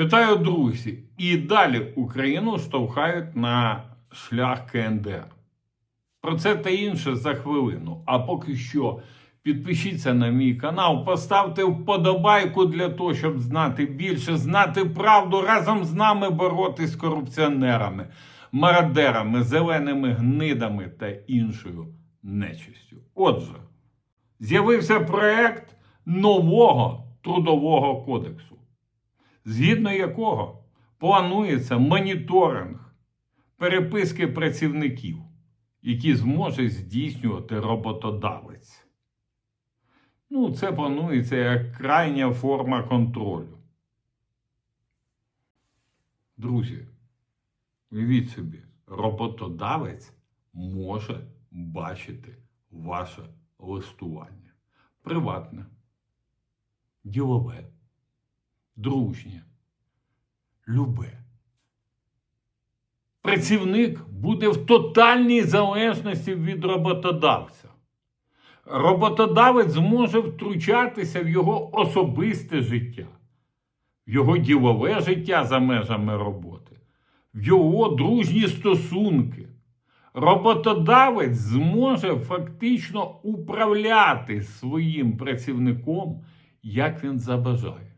Вітаю, друзі! І далі Україну штовхають на шлях КНДР. Про це та інше за хвилину. А поки що підпишіться на мій канал, поставте вподобайку для того, щоб знати більше, знати правду, разом з нами боротись з корупціонерами, мародерами, зеленими гнидами та іншою нечистю. Отже, з'явився проект нового трудового кодексу згідно якого планується моніторинг переписки працівників, які зможе здійснювати роботодавець. Ну, це планується як крайня форма контролю. Друзі, уявіть собі, роботодавець може бачити ваше листування. Приватне, ділове дружнє, любе. Працівник буде в тотальній залежності від роботодавця. Роботодавець зможе втручатися в його особисте життя, в його ділове життя за межами роботи, в його дружні стосунки. Роботодавець зможе фактично управляти своїм працівником, як він забажає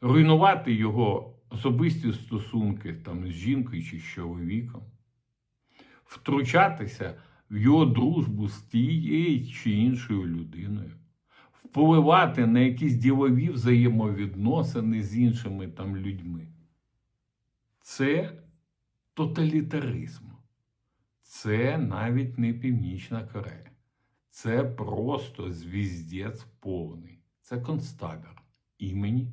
руйнувати його особисті стосунки там, з жінкою чи з чоловіком, втручатися в його дружбу з тією чи іншою людиною, впливати на якісь ділові взаємовідносини з іншими там людьми. Це тоталітаризм. Це навіть не Північна Корея. Це просто звіздець повний. Це концтабір імені